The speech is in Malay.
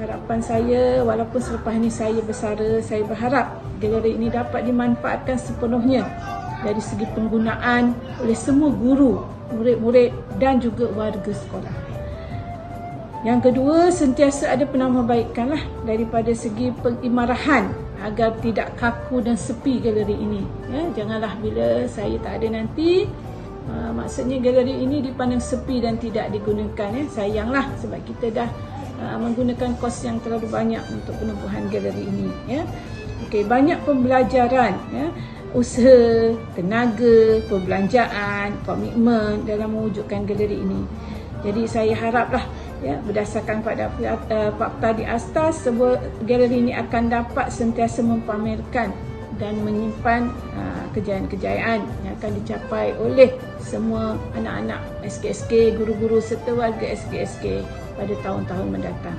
harapan saya walaupun selepas ini saya bersara, saya berharap galeri ini dapat dimanfaatkan sepenuhnya dari segi penggunaan oleh semua guru, murid-murid dan juga warga sekolah. Yang kedua, sentiasa ada penambahbaikan lah daripada segi pengimarahan agar tidak kaku dan sepi galeri ini. Ya, janganlah bila saya tak ada nanti, uh, maksudnya galeri ini dipandang sepi dan tidak digunakan. Ya. Sayanglah sebab kita dah uh, menggunakan kos yang terlalu banyak untuk penubuhan galeri ini. Ya. Okay, banyak pembelajaran, ya, usaha, tenaga, perbelanjaan, komitmen dalam mewujudkan galeri ini. Jadi saya haraplah ya berdasarkan pada uh, fakta di atas sebuah galeri ini akan dapat sentiasa mempamerkan dan menyimpan uh, kejayaan-kejayaan yang akan dicapai oleh semua anak-anak SKSK, guru-guru serta warga SKSK pada tahun-tahun mendatang.